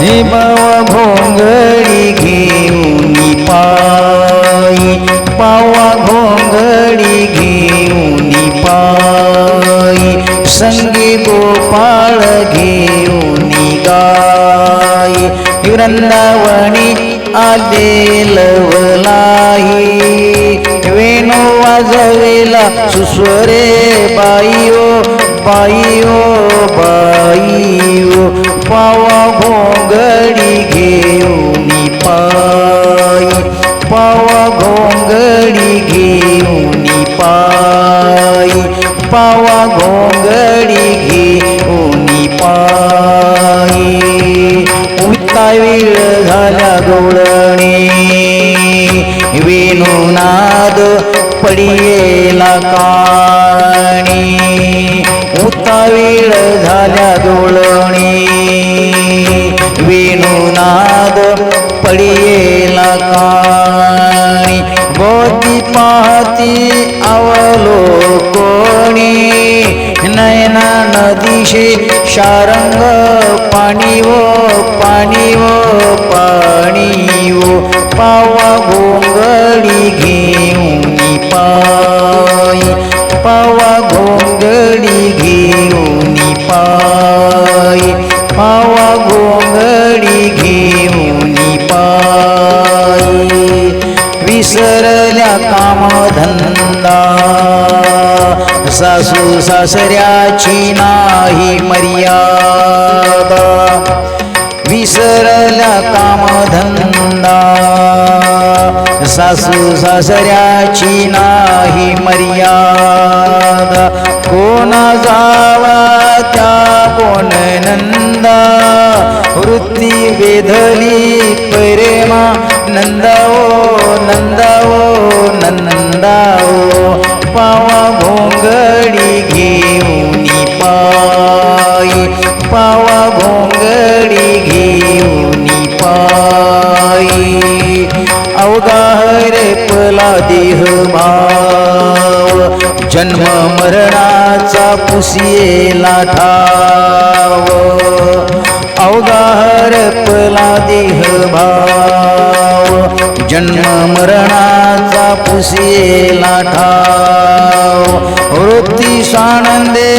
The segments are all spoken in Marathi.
हे बावा घोंगडी घेऊन पायी. पावा घोंगडी घेऊन पायी. संगी गोपाळ घेऊन गाय. वृंदावणी आले लवलाई वेणू वाजवेला सुस्वरे बाईओ बाईओ बाईओ पावा घोंगडी घेऊन पाय. पावा घोंगडी घेऊन पाय. उता वेळ झाला गवळणी वेणुनाद पडियेला काणी. उता वेळ झाल्या डोळणी वेणुनाद पडियेला का पाहती अवलोकोणी नयना नदीशी शारंग पाणी व पाणी विसरल्या कामधंदा. सासू सासऱ्याची नाही मर्यादा. विसरल्या कामधंदा. सासू सासऱ्याची नाही मर्यादा. कोण जावा त्या कोण नंदा. वृत्ती वेधली प्रेमा नंदा भोंगडी घोंगडी घेऊन पाय. पावा घोंगडी घेऊन पाय. अवगाहरे पला देह भाव जन्म मरणाचा पुसियेला ठाव. अवगाहर पला देह भाव जन्म मरणा पुसियेला ठाव. वृत्ती सानंदे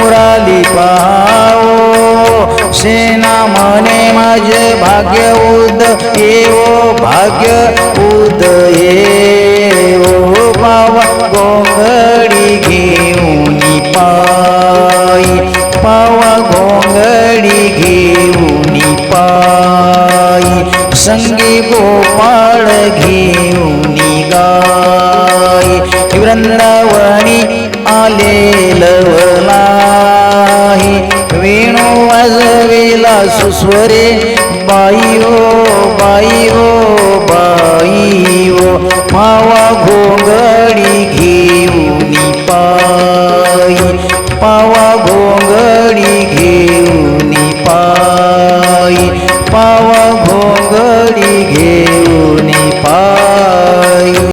मुराली पाहो सेना मने माझे भाग्य संगी गोपाळ घेऊन गाय वृंदावणी आले लवला वेणू वाजवेला सुस्वरे